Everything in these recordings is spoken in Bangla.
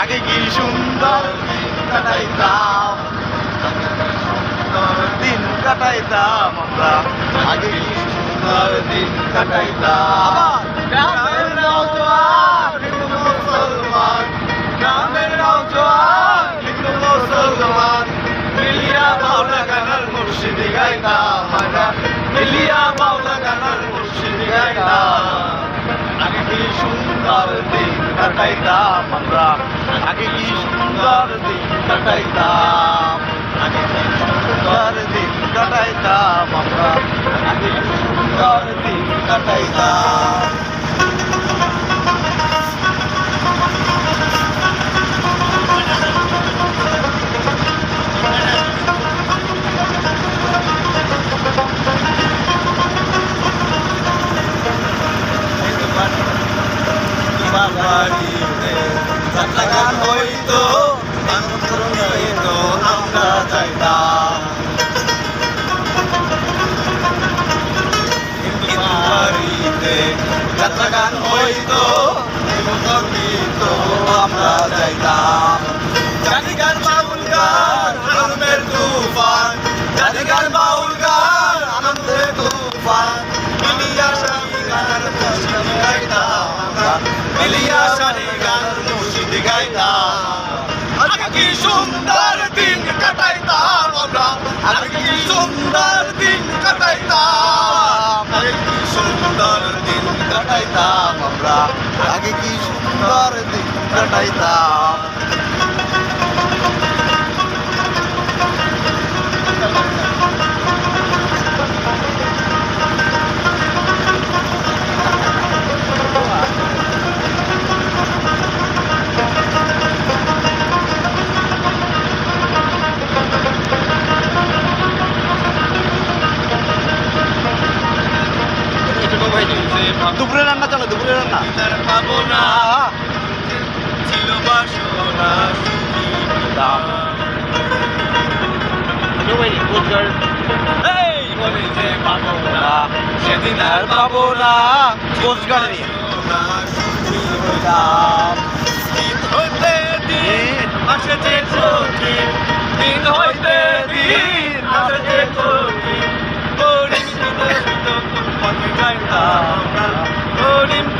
আগে কি সুন্দর কাটাইতাম দিন কাটাইতাম আমরা আগে কি সুন্দর দিন কাটাইতাম বাউলা গানার মুর্শিদি গাইতাম আমরা ইলিয়া বাউলা গানার মুর্শিদি গাইতাম আগে কি সুন্দর দিন কাটাইতাম আমরা। আগে কি সুন্দর দিন কাটাইতাম। আগে কি সুন্দর দিন কাটাইতাম আমরা। আগে কি সুন্দর যাত্রা গান হইতো গীত আমরা যাইতাম। জানি গান বাউল গান, আনন্দের তুফান। জানি গান বাউল গান, আনন্দের তুফান। মিলিয়া শাড়ি গান মুর্শিদি গাইতাম। মিলিয়া শাড়ি গান মুর্শিদি গাইতাম। আজকে কি সুন্দর দিন কাটাইতাম আমরা আজকে কি সুন্দর দিন কাটাইতাম। কি সুন্দর দুপুরে রান্না চলো দুপুরে রান্না। পাবো না। ছিল বাসনা দাম। সেদিন আর পাবো না। দিন হইতে দিন আসে যে দিন হইতে দিন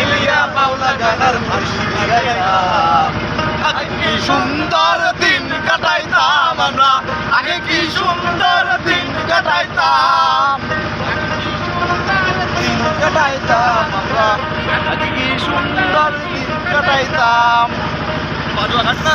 ইলিয়া বাউলা গানার আগে কি সুন্দর দিন কাটাইতাম আমরা? আগে কি সুন্দর দিন কাটাইতাম? দিন কাটাইতাম আমরা। আগে কি সুন্দর দিন কাটাইতাম? বাজু ঘাটনা